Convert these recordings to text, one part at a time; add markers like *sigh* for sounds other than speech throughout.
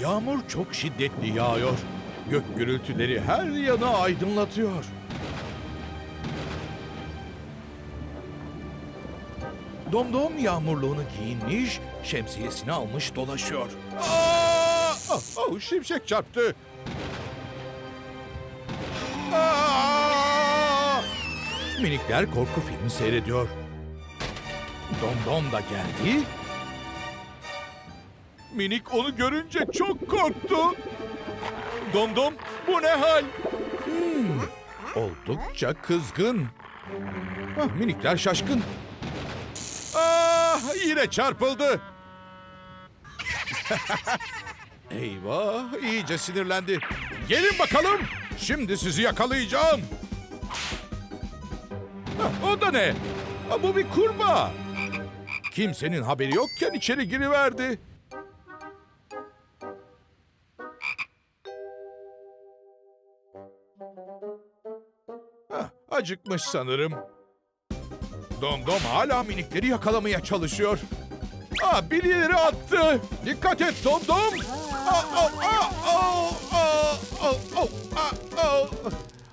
Yağmur çok şiddetli yağıyor. Gök gürültüleri her yanı aydınlatıyor. Domdom yağmurluğunu giyinmiş, şemsiyesini almış dolaşıyor. Aa! Ah, ah, şimşek çarptı. Aa! Minikler korku filmi seyrediyor. Domdom da geldi. Minik onu görünce çok korktu. Domdom bu ne hal? Hmm, oldukça kızgın. Ah, minikler şaşkın. Ah, yine çarpıldı. *laughs* Eyvah, iyice sinirlendi. Gelin bakalım, şimdi sizi yakalayacağım. Ah, o da ne? Ah, bu bir kurbağa. Kimsenin haberi yokken içeri giriverdi. Acıkmış sanırım. Domdom hala minikleri yakalamaya çalışıyor. Aa, birileri attı. Dikkat et Domdom.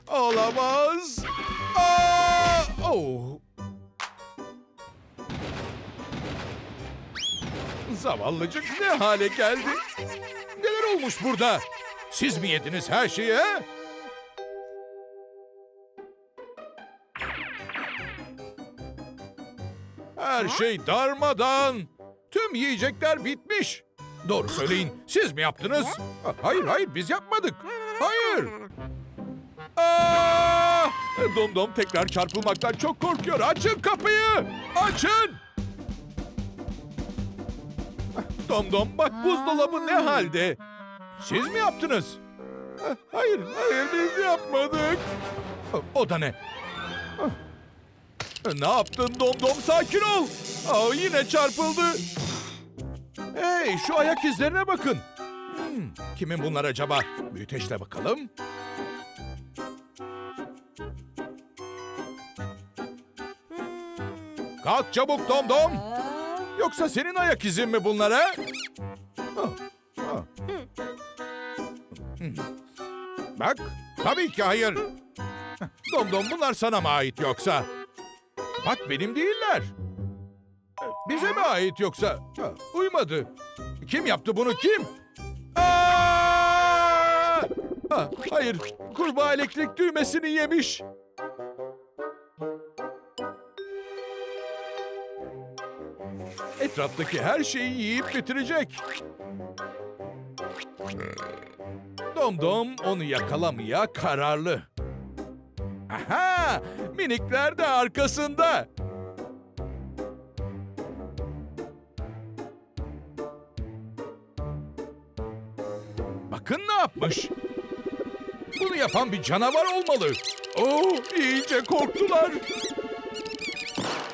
Olamaz. Oh. Zavallıcık ne hale geldi? Neler olmuş burada? Siz mi yediniz her şeyi he? Her şey darmadan. Tüm yiyecekler bitmiş. Doğru söyleyin. Siz mi yaptınız? Ha, Hayır hayır biz yapmadık. Hayır. *laughs* Aa! Domdom tekrar çarpılmaktan çok korkuyor. Açın kapıyı. Açın. Domdom bak buzdolabı ne halde? Siz mi yaptınız? Ha, Hayır hayır biz yapmadık. O da ne? Ne yaptın Domdom? Sakin ol. Aa, yine çarpıldı. Hey şu ayak izlerine bakın. Hmm, kimin bunlar acaba? Büyüteçle bakalım. Kalk çabuk Domdom. Yoksa senin ayak izin mi bunlar ha? Ah, ah. Hmm. Bak, tabii ki hayır. Domdom bunlar sana mı ait yoksa? Bak benim değiller. Bize mi ait yoksa? Uymadı. Kim yaptı bunu kim? Aa! Ha, hayır, kurbağa elektrik düğmesini yemiş. Etraftaki her şeyi yiyip bitirecek. Domdom onu yakalamaya kararlı. Aha! Minikler de arkasında. Bakın ne yapmış. Bunu yapan bir canavar olmalı. Oo, iyice korktular.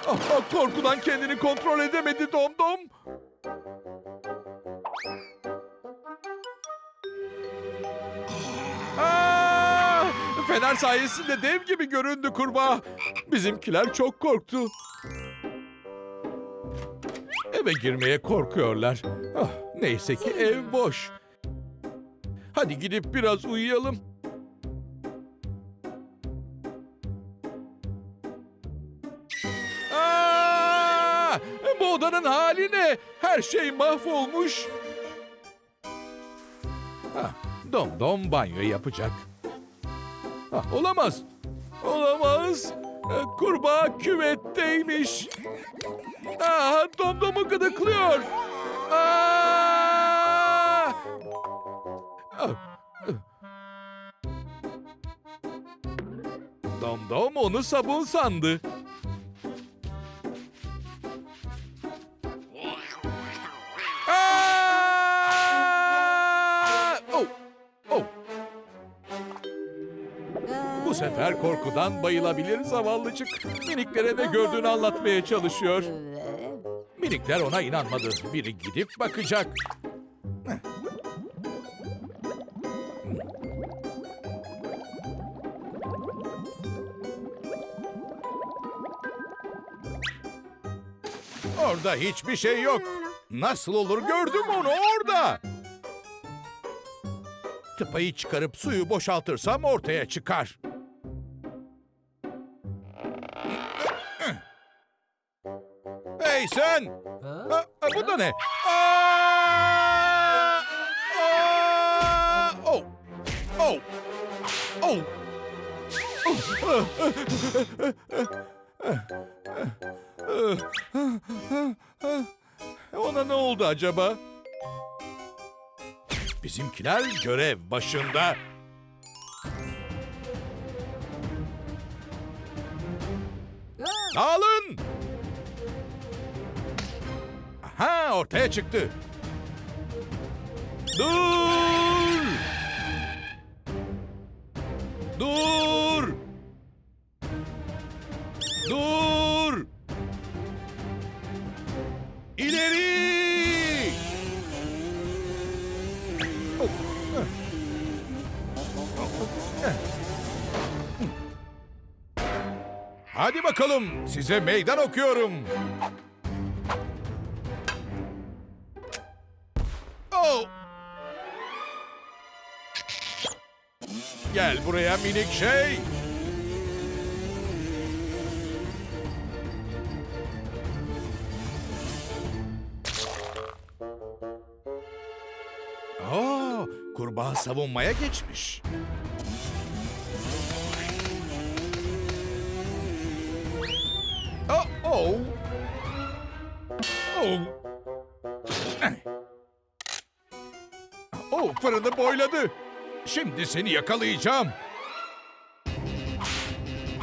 Aha, korkudan kendini kontrol edemedi Domdom. Aa, Fener sayesinde dev gibi göründü kurbağa. Bizimkiler çok korktu. Eve girmeye korkuyorlar. Ah, neyse ki ev boş. Hadi gidip biraz uyuyalım. Aa, bu odanın hali ne? Her şey mahvolmuş. Ah, dom dom banyo yapacak. Ah, *laughs* olamaz. Olamaz. Eh, Kurbağa küvetteymiş. Ah, domdomu gıdıklıyor. Ah! Ah, ah. Domdom onu sabun sandı. Sefer korkudan bayılabilir zavallıcık. Miniklere ne gördüğünü anlatmaya çalışıyor. Minikler ona inanmadı. Biri gidip bakacak. Orada hiçbir şey yok. Nasıl olur gördüm onu orada. Tıpayı çıkarıp suyu boşaltırsam ortaya çıkar. Sen! Ha, ha, bu da ne? Aa! Aa! Oh! Oh! Oh! Ona ne oldu acaba? Bizimkiler görev başında. Dağılın! Aha ortaya çıktı. Dur! Dur! Dur! İleri! Hadi bakalım size meydan okuyorum. Buraya minik şey. Aa, kurbağa savunmaya geçmiş. Oh, oh. Oh. Oh, fırını boyladı. Şimdi seni yakalayacağım.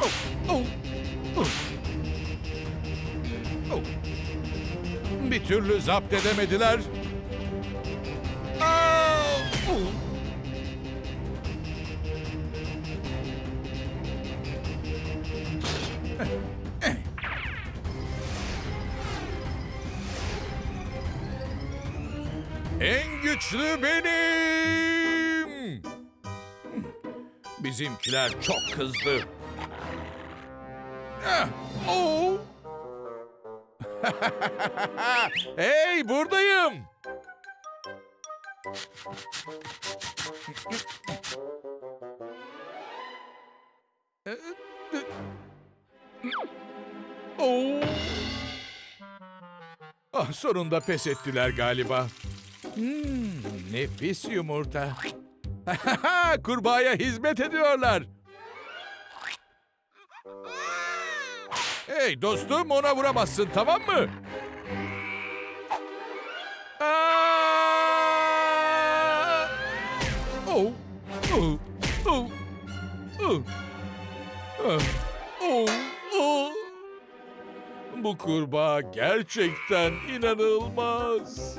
Oh, oh, oh. Oh. Bir türlü zapt edemediler. Aa, oh. En güçlü benim. Bizimkiler çok kızdı. Ah, oh. *laughs* hey buradayım. Oh. Ah, sonunda pes ettiler galiba. Hmm, nefis yumurta. *laughs* Kurbağaya hizmet ediyorlar. Hey dostum ona vuramazsın tamam mı? Aa! Oh, oh, oh, oh. Ah, oh, oh. Bu kurbağa gerçekten inanılmaz.